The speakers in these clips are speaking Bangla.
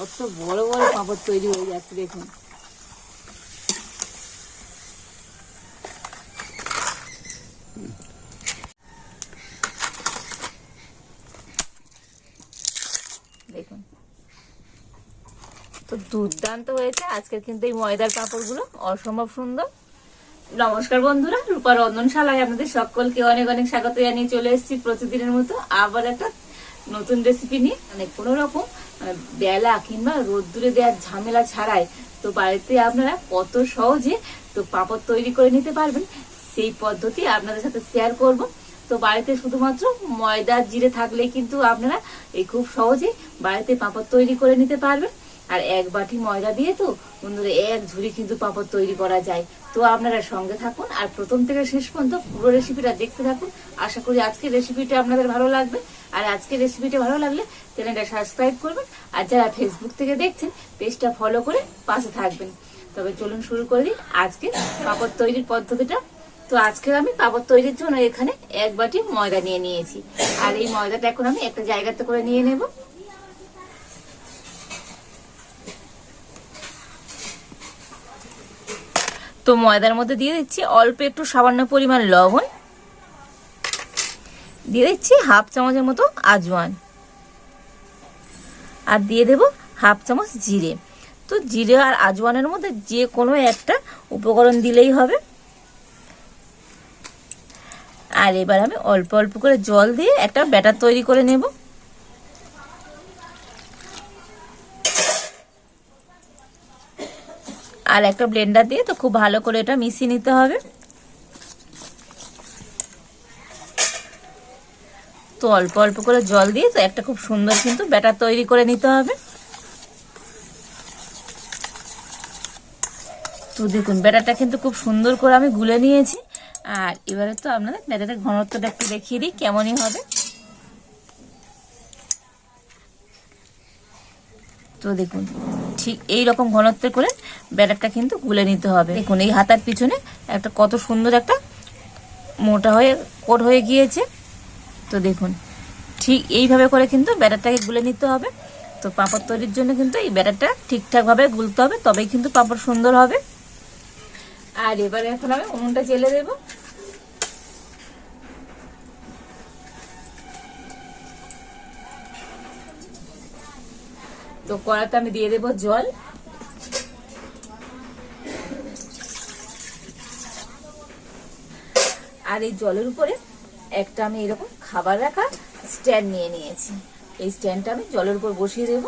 কত বড় বড় পাঁপড় তৈরি হয়ে যাচ্ছে দেখুন। দেখুন। তো দুর্দান্ত হয়েছে। আজকের কিন্তু এই ময়দার পাঁপড়গুলো অসম্ভব সুন্দর। নমস্কার বন্ধুরা, রূপা রন্ধনশালায় আপনাদের সকলকে অনেক অনেক স্বাগত জানিয়ে চলে এসেছি প্রতিদিনের মতো। আবার একটা নতুন রেসিপি নিয়ে অনেক কোনো রকম বেলা কিংবা রোদ্দুরে দেওয়ার ঝামেলা ছাড়াই তো বাড়িতে আপনারা কত সহজে তো পাঁপড় তৈরি করে নিতে পারবেন। সেই পদ্ধতি আপনাদের সাথে শেয়ার করব। তো বাড়িতে শুধুমাত্র ময়দা, জিরে থাকলে কিন্তু আপনারা এই খুব সহজে বাড়িতে পাঁপড় তৈরি করে নিতে পারবেন। আর এক বাটি ময়দা দিয়ে তো বন্ধুরা এক ঝুড়ি কিন্তু পাঁপড় তৈরি করা যায়। তো আপনারা সঙ্গে থাকুন আর প্রথম থেকে শেষ পর্যন্ত পুরো রেসিপিটা দেখতে থাকুন। আশা করি আজকের রেসিপিটা আপনাদের ভালো লাগবে। আর আজকের রেসিপিটা ভালো লাগলে চ্যানেলটা সাবস্ক্রাইব করবেন। আর যারা ফেসবুক থেকে দেখছেন পেজটা ফলো করে পাশে থাকবেন। তবে চলুন শুরু করে দিই আজকে পাপড় তৈরির পদ্ধতিটা। তো আজকে আমি পাপড় তৈরির জন্য এখানে এক বাটি ময়দা নিয়ে নিয়েছি। আর এই ময়দাটা এখন আমি একটা জায়গাতে করে নিয়ে নেব। তো ময়দার মধ্যে দিয়ে দিচ্ছি অল্প একটু সামান্য পরিমাণ লবণ। দিয়ে দিচ্ছি হাফ চামচের মতো আজওয়ান। আর দিয়ে দেব হাফ চামচ জিরে। তো জিরে আর আজওয়ানের মধ্যে যে কোনো একটা উপকরণ দিলেই হবে। আর এবার আমি অল্প অল্প করে জল দিয়ে একটা ব্যাটার তৈরি করে নেব। আর একটা ব্লেন্ডার দিয়ে তো খুব ভালো করে এটা মিশিয়ে নিতে হবে। তো অল্প অল্প করে জল দিয়ে তো একটা খুব সুন্দর কিন্তু ব্যাটার তৈরি করে নিতে হবে। তো দেখুন, ব্যাটারটা কিন্তু খুব সুন্দর করে আমি গুলে নিয়েছি। আর এবারে তো আপনাদের ব্যাটারের ঘনত্বটা একটু দেখিয়ে দিই, কেমনই হবে। তো দেখুন। ঠিক এই রকম ঘনত্বে করে ব্যাটারটা কিন্তু গুলে নিতে হবে। দেখুন, এই হাতার পিছনে একটা কত সুন্দর একটা মোটা হয়ে, কোট হয়ে গিয়েছে। তো দেখুন, ঠিক এইভাবে করে কিন্তু ব্যাটারটাকে গুলে নিতে হবে। তো পাঁপড় তৈরির জন্য কিন্তু এই ব্যাটারটা ঠিকঠাকভাবে গুলতে হবে, তবেই কিন্তু পাঁপড় সুন্দর হবে। আর এবারে এখন আমি উনুনটা জেলে দেবো। তো কড়াতে আমি দিয়ে দেবো জল। আর এই জলের উপরে একটা আমি এরকম খাবার রাখা স্ট্যান্ড নিয়ে নিয়েছি। এই স্ট্যান্ডটা আমি জলের উপর বসিয়ে দেব।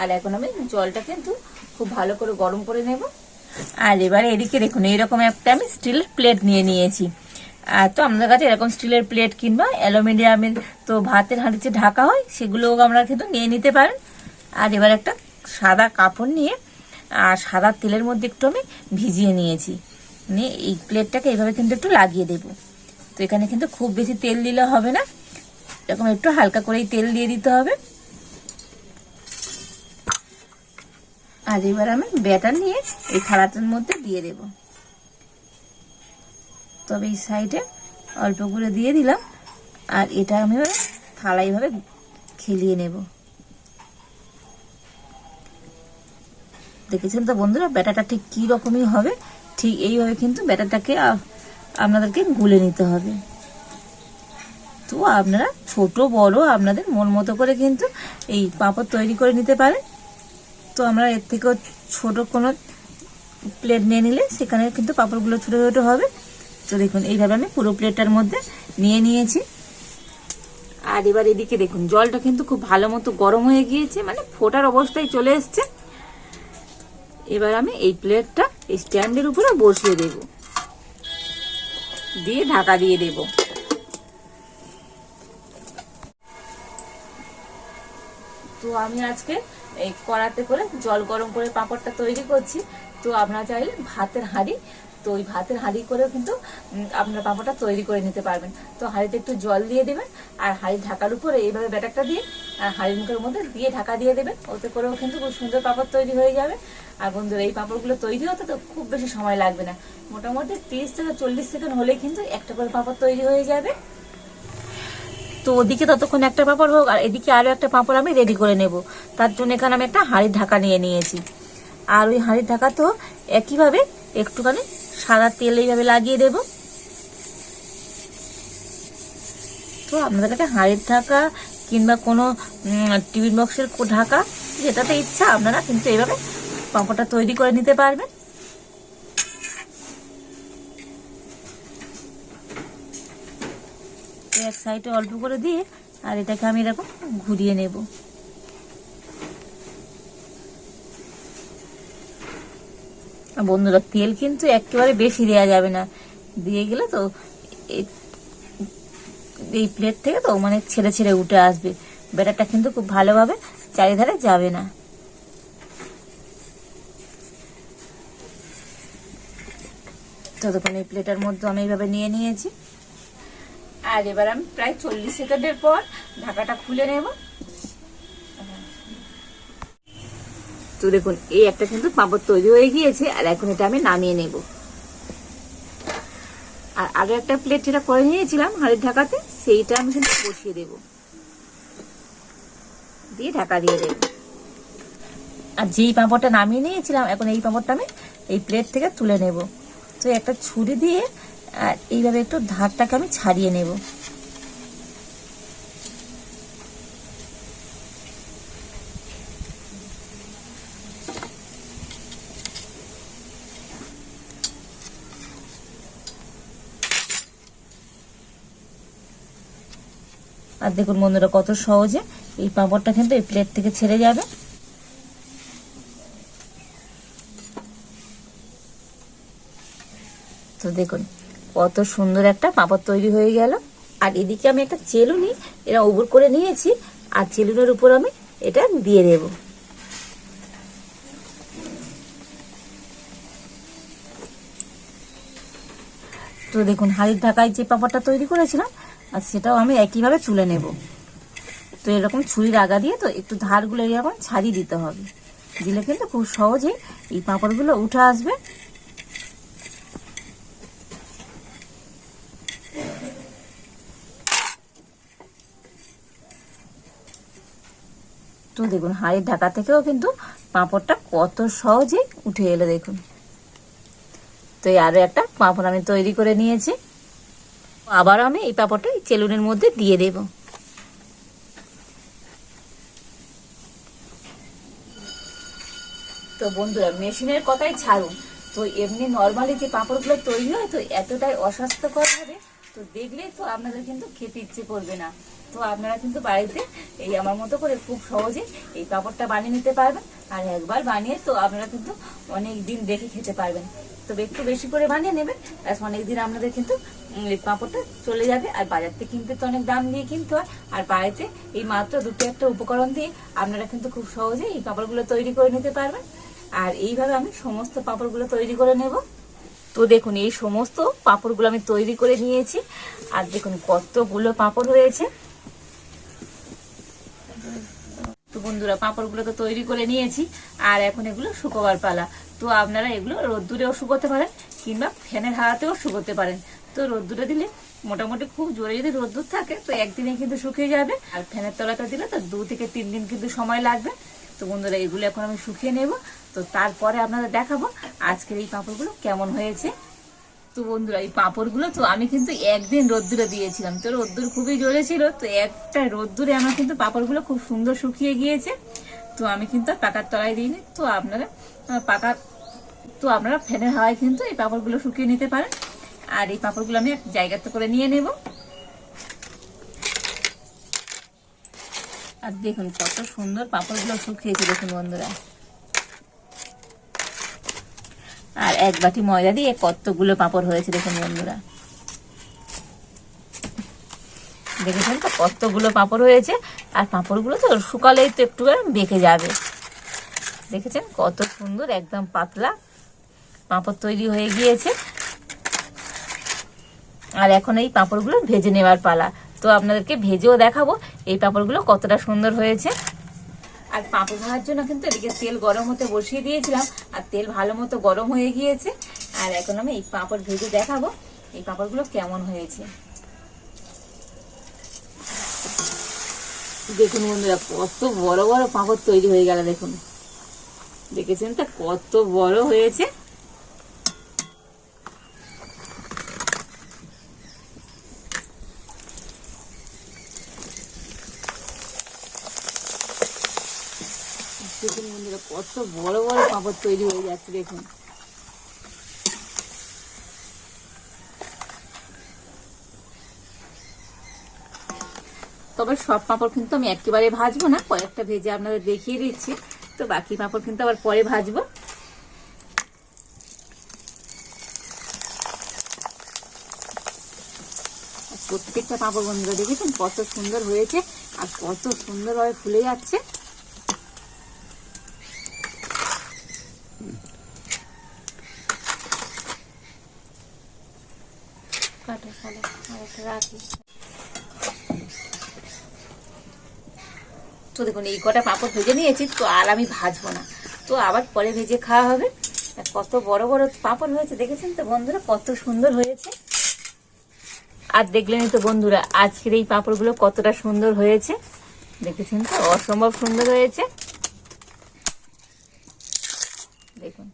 আর এখন আমি জলটা কিন্তু খুব ভালো করে গরম করে নেব। আর এবারে এদিকে দেখুন, এইরকম একটা আমি স্টিল প্লেট নিয়ে নিয়েছি। আর তো আমাদের কাছে এরকম স্টিলের প্লেট কিংবা অ্যালুমিনিয়ামের তো ভাতের হাঁড়িতে ঢাকা হয়, সেগুলোও আমরা কিন্তু নিয়ে নিতে পারেন। আর এবার একটা সাদা কাপড় নিয়ে, আর সাদা তেলের মধ্যে একটু আমি ভিজিয়ে নিয়েছি। নিয়ে এই প্লেটটাকে এইভাবে কিন্তু একটু লাগিয়ে দেব। তো এখানে কিন্তু খুব বেশি তেল দিলে হবে না। এরকম একটু হালকা করেই তেল দিয়ে দিতে হবে। আর এবার আমি ব্যাটার নিয়ে এই থালাটার মধ্যে দিয়ে দেব। তবে এই সাইডে অল্প করে দিয়ে দিলাম। আর এটা আমি থালা এইভাবে খেলিয়ে নেব। দেখেছেন তো বন্ধুরা, ব্যাটাটা ঠিক কী রকমই হবে, ঠিক এইভাবে কিন্তু ব্যাটাটাকে আপনাদেরকে গুলে নিতে হবে। তো আপনারা ছোট, বড়, আপনাদের মন মতো করে কিন্তু এই পাঁপড় তৈরি করে নিতে পারেন। তো আমরা এর থেকেও ছোট কোনো প্লেট নিয়ে নিলে সেখানে কিন্তু পাঁপড়গুলো ছোটো ছোটো হবে। তো দেখুন, এইভাবে আমি পুরো প্লেটটার মধ্যে নিয়ে নিয়েছি। আর এবার এদিকে দেখুন, জলটা কিন্তু খুব ভালো মতো গরম হয়ে গিয়েছে মানে ফোটার অবস্থায় চলে এসছে। এবার আমি এই প্লেটটা স্ট্যান্ডের উপরে বসিয়ে দেব। দিয়ে ঢাকা দিয়ে দেব। তো আমি আজকে এই কড়াতে করে জল গরম করে পাঁপড়টা তৈরি করছি। তো আপনারা চাইলে ভাতের হাঁড়ি, তো ওই ভাতের হাঁড়ি করে কিন্তু আপনারা পাঁপড়টা তৈরি করে নিতে পারবেন। তো হাঁড়িতে একটু জল দিয়ে দেবেন, আর হাঁড়ি ঢাকার উপরে এইভাবে ব্যাটারটা দিয়ে আর হাঁড়ির মুখের মধ্যে দিয়ে ঢাকা দিয়ে দেবেন ওতে করেও কিন্তু খুব সুন্দর পাপড় তৈরি হয়ে যাবে। আর বন্ধুরা, এই পাঁপড়গুলো তৈরি হতে তো খুব বেশি সময় লাগবে না। মোটামুটি তিরিশ থেকে চল্লিশ সেকেন্ড হলেই কিন্তু একটা করে পাঁপড় তৈরি হয়ে যাবে। তো ওদিকে ততক্ষণ একটা পাপড় হোক, আর এদিকে আরও একটা পাঁপড় আমি রেডি করে নেব। তার জন্য এখানে আমি একটা হাঁড়ির ঢাকা নিয়ে নিয়েছি। আর ওই হাঁড়ির ঢাকা তো একইভাবে একটুখানি সাদা তেল এইভাবে লাগিয়ে দেব। তো আপনাদের কাছে হাঁড়ির ঢাকা কিংবা কোনো টিফিন বক্সের ঢাকা, যেটাতে ইচ্ছা আপনারা কিন্তু এইভাবে পাঁপড়টা তৈরি করে নিতে পারবেন। এক সাইডে অল্প করে দিয়ে, আর এটাকে আমি এরকম ঘুরিয়ে নেব। বন্ধুরা, তেল কিন্তু একেবারে বেশি দেওয়া যাবে না। দিয়ে গেলে তো এই- প্লেট থেকে তো মানে ছেড়ে ছেড়ে উঠে আসবে। ব্যাটারটা কিন্তু খুব ভালোভাবে চারিধারে যাবে না। ততক্ষণ এই প্লেটের মধ্যে আমি এইভাবে নিয়ে নিয়েছি। আর এবার আমি প্রায় চল্লিশ সেকেন্ডের পর ঢাকাটা খুলে নেব। তো দেখুন, এই একটা কিন্তু পাঁপড় তৈরি হয়ে গিয়েছে, আর এখন এটা আমি নামিয়ে নেব। আর আরও একটা প্লেট যেটা করে নিয়েছিলাম হাড়ির ঢাকাতে, সেইটা আমি কিন্তু বসিয়ে দেব। দিয়ে ঢাকা দিয়ে দেব। আর যেই পাঁপড়টা নামিয়ে নিয়েছিলাম, এখন এই পাঁপড়টা আমি এই প্লেট থেকে তুলে নেব। তো একটা ছুরি দিয়ে আর এইভাবে একটু ধারটাকে আমি ছাড়িয়ে নেব। আর দেখুন বন্ধুরা কত সহজে এই পাঁপড়টা কিন্তু এই প্লেট থেকে ছেড়ে যাবে। তো দেখুন কত সুন্দর একটা পাঁপড় তৈরি হয়ে গেল। আর এদিকে আমি একটা চেলুনি, এরা উবুর করে নিয়েছি, আর চেলুনের উপর আমি এটা দিয়ে দেব। তো দেখুন হাড়ির ঢাকায় যে পাঁপড়টা তৈরি করেছিলাম আর সেটাও আমি একইভাবে তুলে নেব। তো এরকম ছুরির আগা দিয়ে তো একটু ধারগুলো এরকম ছাড়িয়ে দিতে হবে। দিলে কিন্তু খুব সহজেই এই পাঁপড়গুলো উঠে আসবে। তো দেখুন, হাড়ির ঢাকা থেকেও কিন্তু পাঁপড়টা কত সহজেই উঠে এলো দেখুন। তো এই আরও একটা পাঁপড় আমি তৈরি করে নিয়েছি। আবার আমি এই পাঁপড়টা এই চেলুনের মধ্যে দিয়ে দেব। তো বন্ধুরা, মেশিনের কথাই ছাড়ুন। তো এমনি নর্মালি যে পাঁপড়গুলো তৈরি হয়, তো এতটাই অস্বাস্থ্যকর হবে, তো দেখলেই তো আপনাদের কিন্তু খেতে ইচ্ছে করবে না। তো আপনারা কিন্তু বাড়িতে এই আমার মতো করে খুব সহজে এই পাঁপড়টা বানিয়ে নিতে পারবেন। আর একবার বানিয়ে তো আপনারা কিন্তু অনেক দিন দেখে খেতে পারবেন। তবে একটু বেশি করে বানিয়ে নেবেন ব্যাস অনেক দিন আপনাদের কিন্তু এই পাঁপড়টা চলে যাবে। আর বাজার থেকে কিনতে তো অনেক দাম দিয়ে কিনতে হয়। আর বাড়িতে এই মাত্র দুটো একটা উপকরণ দিয়ে আপনারা কিন্তু খুব সহজে এই পাঁপড়গুলো তৈরি করে নিতে পারবেন। আর এইভাবে আমি সমস্ত পাঁপড়গুলো তৈরি করে নেব। তো দেখুন, এই সমস্ত পাঁপড়গুলো আমি তৈরি করে নিয়েছি। আর দেখুন, কতগুলো পাঁপড় হয়েছে। তো বন্ধুরা পাঁপড়গুলো তো তৈরি করে নিয়েছি। আর এখন এগুলো শুকোবার পালা। তো আপনারা এগুলো রোদ্দুরেও শুকোতে পারেন কিংবা ফ্যানের হাওয়াতেও শুকোতে পারেন। তো রোদ্দুরে দিলে মোটামুটি খুব জোরে যদি রোদ্দুর থাকে, তো একদিনে কিন্তু শুকিয়ে যাবে। আর ফ্যানের তলাতে দিলে তো দু থেকে তিন দিন কিন্তু সময় লাগবে। তো বন্ধুরা, এগুলো এখন আমি শুকিয়ে নেব। তো তারপরে আপনাদের দেখাবো আজকের এই পাঁপড়গুলো কেমন হয়েছে। তো বন্ধুরা, এই পাঁপড়গুলো তো আমি কিন্তু একদিন রোদ্দুরে দিয়েছিলাম। তো রোদ্দুর খুবই জোরে ছিল, তো একটা রোদ্দুরে আমার কিন্তু পাঁপড়গুলো খুব সুন্দর শুকিয়ে গিয়েছে। তো আমি কিন্তু পাকার তলায় দিইনি। তো আপনারা পাকা তো আপনারা ফ্যানের হাওয়ায় কিন্তু এই পাঁপড়গুলো শুকিয়ে নিতে পারেন। আর এই পাঁপড়গুলো আমি এক জায়গাতে করে নিয়ে নেব। আর দেখুন কত সুন্দর পাঁপড়গুলো শুকিয়েছে দেখুন বন্ধুরা। আর এক বাটি ময়দা দিয়ে কতগুলো পাঁপড় হয়েছে, দেখুন বন্ধুরা। দেখেছেন তো কতগুলো পাঁপড় হয়েছে? আর পাঁপড়গুলো তো শুকালেই তো একটু বেঁকে যাবে। দেখেছেন কত সুন্দর, একদম পাতলা পাঁপড় তৈরি হয়ে গিয়েছে। আর এখন এই পাঁপড়গুলো ভেজে নেওয়ার পালা। তো আপনাদেরকে ভেজেও দেখাবো এই পাঁপড়গুলো কতটা সুন্দর হয়েছে। আর পাঁপড় ভাজার জন্য কিন্তু এদিকে তেল গরম হতে বসিয়ে দিয়েছিলাম, আর তেল ভালো মতো গরম হয়ে গিয়েছে। আর এখন আমি এই পাঁপড় ভেজে দেখাবো, এই পাঁপড়গুলো কেমন হয়েছে। দেখুন বন্ধুরা, কত বড় বড় পাঁপড় তৈরি হয়ে গেল, দেখুন। দেখেছেন তা? কত বড় হয়েছে। দেখুন বন্ধুরা, কত বড় বড় পাঁপড় তৈরি হয়ে যাচ্ছে, দেখুন। তবে সব পাঁপড় কিন্তু আমি একেবারে ভাজবো না, কয়েকটা ভেজে আপনাদের দেখিয়ে দিচ্ছি। তো বাকি পাঁপড় কিন্তু আবার পরে ভাজবো। প্রত্যেকটা পাঁপড় বন্ধুরা দেখেছেন, কত সুন্দর হয়েছে আর কত সুন্দরভাবে ফুলে যাচ্ছে। রাখি। তো দেখুন, এই কটা পাঁপড় ভেজে নিয়েছি, তো আর আমি ভাজবো না। তো আবার পরে ভেজে খাওয়া হবে। কত বড় বড় পাঁপড় হয়েছে, দেখেছেন তো বন্ধুরা? কত সুন্দর হয়েছে। আর দেখলেনই তো বন্ধুরা, আজকের এই পাঁপড়গুলো কতটা সুন্দর হয়েছে। দেখেছেন তো? অসম্ভব সুন্দর হয়েছে। দেখুন।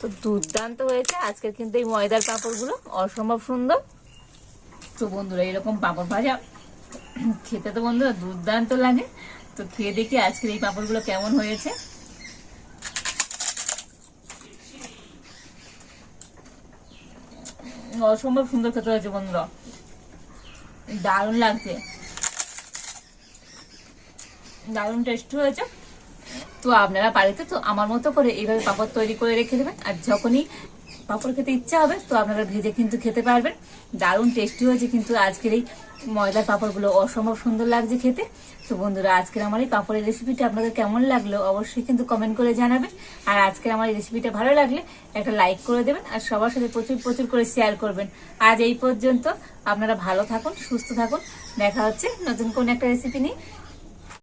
তো দুর্দান্ত হয়েছে। আজকের কিন্তু এই ময়দার পাঁপড়গুলো অসম্ভব সুন্দর। তো বন্ধুরা, এরকম পাঁপড় ভাজা খেতে তো বন্ধুরা দুর্দান্ত লাগে। তো খেয়ে দেখি আজকের এই পাঁপড়গুলো কেমন হয়েছে। অসম্ভব সুন্দর খেতে হয়েছে বন্ধুরা। দারুণ লাগছে। দারুণ টেস্ট হয়েছে। তো আপনারা বাড়িতে তো আমার মতো করে এইভাবে পাপড় তৈরি করে রেখে দেবেন। আর যখনই পাপড় খেতে ইচ্ছা হবে, তো আপনারা ভেজে কিন্তু খেতে পারবেন। দারুণ টেস্টি হয়েছে কিন্তু আজকের এই ময়দার পাপড়গুলো। অসম্ভব সুন্দর লাগছে খেতে। তো বন্ধুরা, আজকের আমার এই পাপড়ের রেসিপিটা আপনাদের কেমন লাগল অবশ্যই কিন্তু কমেন্ট করে জানাবেন। আর আজকের আমার এই রেসিপিটা ভালো লাগলে একটা লাইক করে দেবেন আর সবার সাথে প্রচুর প্রচুর করে শেয়ার করবেন। আজ এই পর্যন্ত আপনারা ভালো থাকুন, সুস্থ থাকুন। দেখা হচ্ছে নতুন কোন একটা রেসিপি নিয়ে।